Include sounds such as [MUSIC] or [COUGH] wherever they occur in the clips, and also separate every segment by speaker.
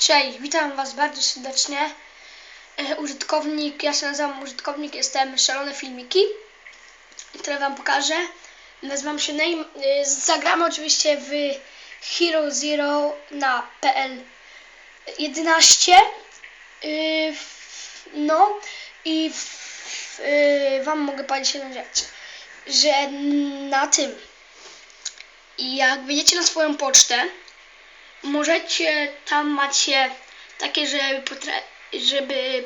Speaker 1: Cześć, witam Was bardzo serdecznie. E, użytkownik, ja się nazywam użytkownik, jestem Szalone Filmiki, które Wam pokażę. Nazywam się Name. Zagramy oczywiście w Hero Zero na PL 11. E, no i e, Wam mogę powiedzieć jedną rzecz, że na tym, jak wejdziecie na swoją pocztę, możecie, tam macie takie, żeby, żeby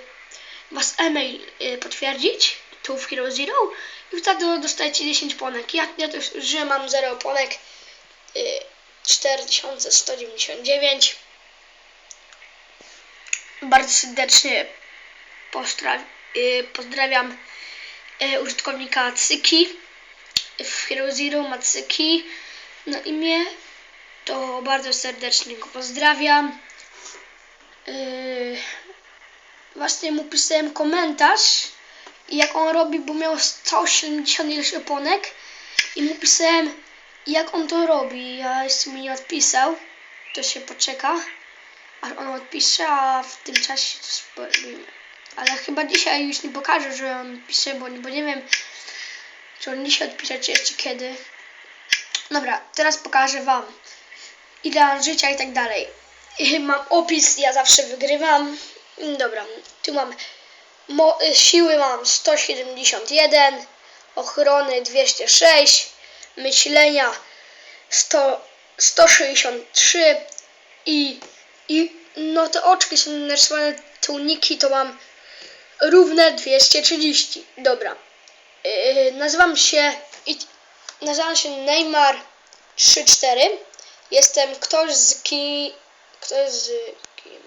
Speaker 1: was e-mail y, potwierdzić, tu w Hero Zero i wtedy dostajecie 10 ponek. Ja, ja też, że mam 0 ponek, y, 4199. Bardzo serdecznie y, pozdrawiam y, użytkownika Cyki w Hero Zero, ma Cyki na imię to bardzo serdecznie go pozdrawiam. Yy, właśnie mu pisałem komentarz, jak on robi, bo miał 180 ileś oponek i mu pisałem, jak on to robi. Ja jeszcze mi nie odpisał, to się poczeka, aż on odpisze, a w tym czasie coś porobimy. Ale chyba dzisiaj już nie pokażę, że on pisze, bo, bo nie wiem, czy on dzisiaj odpisze, czy jeszcze kiedy. Dobra, teraz pokażę Wam ideal życia i tak dalej. [LAUGHS] Mam opis, ja zawsze wygrywam. Mm, Dobra, tu mam mo- siły mam 171, ochrony 206, myślenia 100, 163 i, i no te oczki są narysowane, te uniki to mam równe 230. Dobra. Yy, nazywam się nazywam się Neymar 34. Jestem ktoś z kim. Ktoś z kim.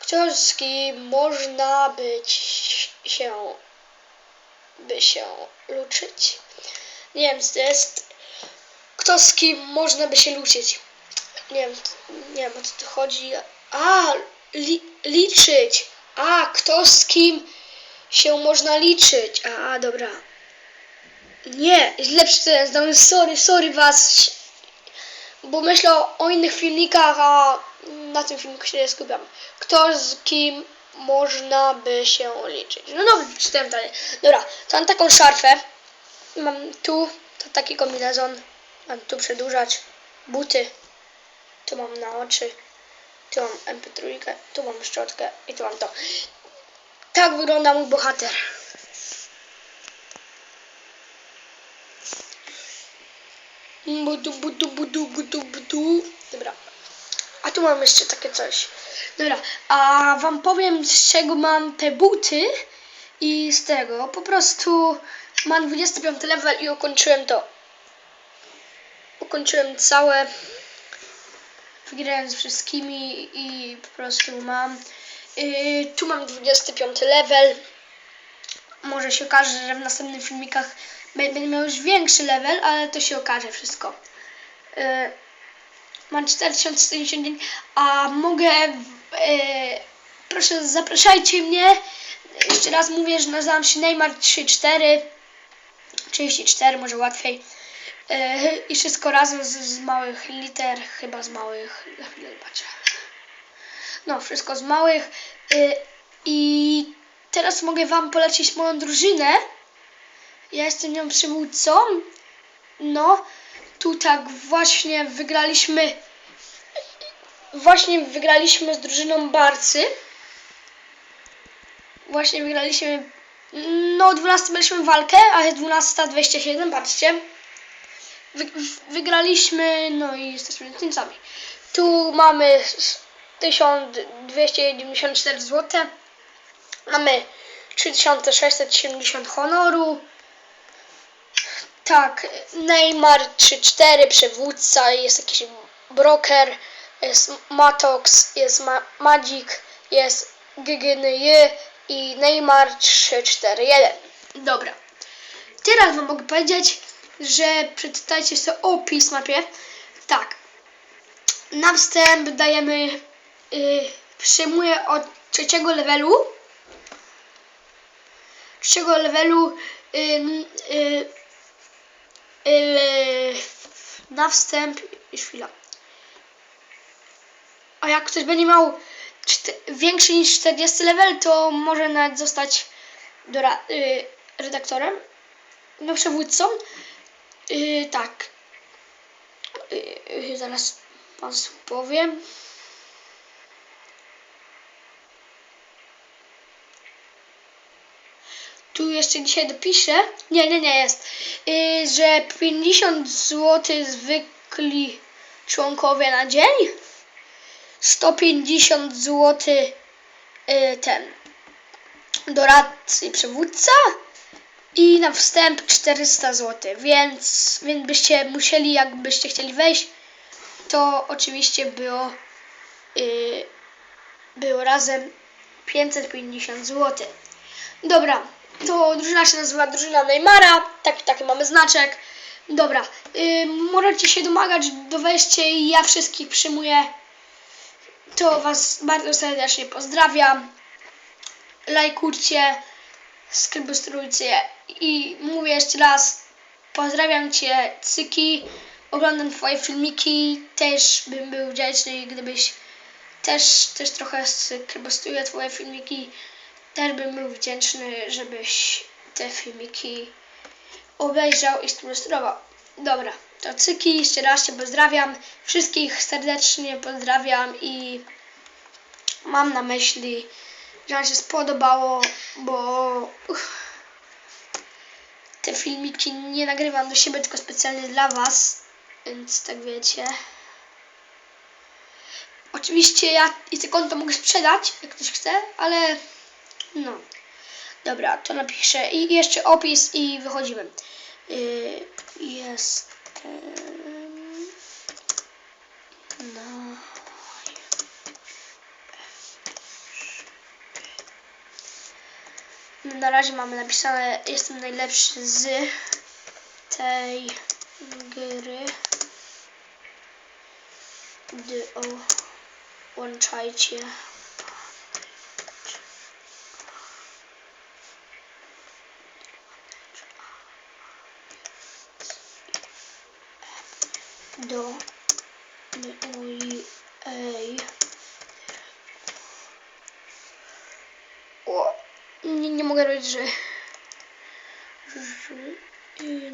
Speaker 1: Ktoś z kim można być się. by się luczyć. Nie wiem, to jest. Kto z kim można by się luczyć. Nie wiem, nie wiem o co tu chodzi. A, li, liczyć. A, kto z kim się można liczyć. A, dobra. Nie, źle przeczytałem, sorry, sorry was, bo myślę o, innych filmikach, a na tym filmiku się nie skupiam. Kto z kim można by się liczyć? No dobra, czytałem dalej. Dobra, to mam taką szarfę, mam tu to taki kombinezon, mam tu przedłużać, buty, tu mam na oczy, tu mam mp3, tu mam szczotkę i tu mam to. Tak wygląda mój bohater. Budu, budu, budu, budu, budu. Dobra. A tu mam jeszcze takie coś. Dobra, a wam powiem z czego mam te buty i z tego. Po prostu mam 25 level i ukończyłem to. Ukończyłem całe. Wygrałem z wszystkimi i po prostu mam. Yy, tu mam 25 level. Może się okaże, że w następnych filmikach będę miał już większy level, ale to się okaże wszystko. Yy, mam 4049, a mogę. Yy, proszę, zapraszajcie mnie. Jeszcze raz mówię, że nazywam się Neymar 34. 34, może łatwiej. Yy, I wszystko razem z, z małych liter, chyba z małych. Chwilę zobaczę. No, wszystko z małych. Yy, I teraz mogę Wam polecić moją drużynę. Ja jestem nią przywódcą. No, tu tak właśnie wygraliśmy. Właśnie wygraliśmy z drużyną Barcy. Właśnie wygraliśmy. No, 12 mieliśmy walkę, a jest 12.27, patrzcie. Wy, wygraliśmy, no i jesteśmy zwycięzcami. Tu mamy 1294 zł. Mamy 3670 honoru. Tak, Neymar 3-4, przywódca, jest jakiś broker, jest Matox, jest Ma Magic, jest GGNY i Neymar 3-4-1. Dobra. Teraz wam mogę powiedzieć, że przeczytajcie sobie opis mapie. Tak. Na wstęp dajemy, yy, przyjmuję od trzeciego levelu. Trzeciego levelu yy, yy, yy, na wstęp, chwila. A jak ktoś będzie miał większy niż 40 level, to może nawet zostać y, redaktorem, no przewódcą. Y, tak. Y, y, zaraz powiem. Tu jeszcze dzisiaj dopiszę. Nie, nie, nie jest. Y, że 50 zł zwykli członkowie na dzień. 150 zł y, ten doradcy przywódca i na wstęp 400 zł, więc, więc byście musieli, jakbyście chcieli wejść, to oczywiście było, y, było razem 550 zł. Dobra, to drużyna się nazywa drużyna Neymara, taki, taki mamy znaczek. Dobra, y, możecie się domagać do wejścia i ja wszystkich przyjmuję. To Was bardzo serdecznie pozdrawiam. Lajkujcie, subskrybujcie i mówię jeszcze raz, pozdrawiam Cię Cyki, oglądam Twoje filmiki, też bym był wdzięczny, gdybyś też, też trochę subskrybuję Twoje filmiki, też bym był wdzięczny, żebyś te filmiki obejrzał i subskrybował. Dobra, to Cyki, jeszcze raz Cię pozdrawiam, wszystkich serdecznie pozdrawiam i mam na myśli, że Wam się spodobało, bo uff, te filmiki nie nagrywam do siebie, tylko specjalnie dla Was, więc tak wiecie. Oczywiście ja i te konto mogę sprzedać, jak ktoś chce, ale no. Dobra, to napiszę i jeszcze opis i wychodzimy. Yy, jestem na Na razie mamy napisane jestem najlepszy z tej gry. Do ej. O, nie, nie mogę robić, że. że- nie-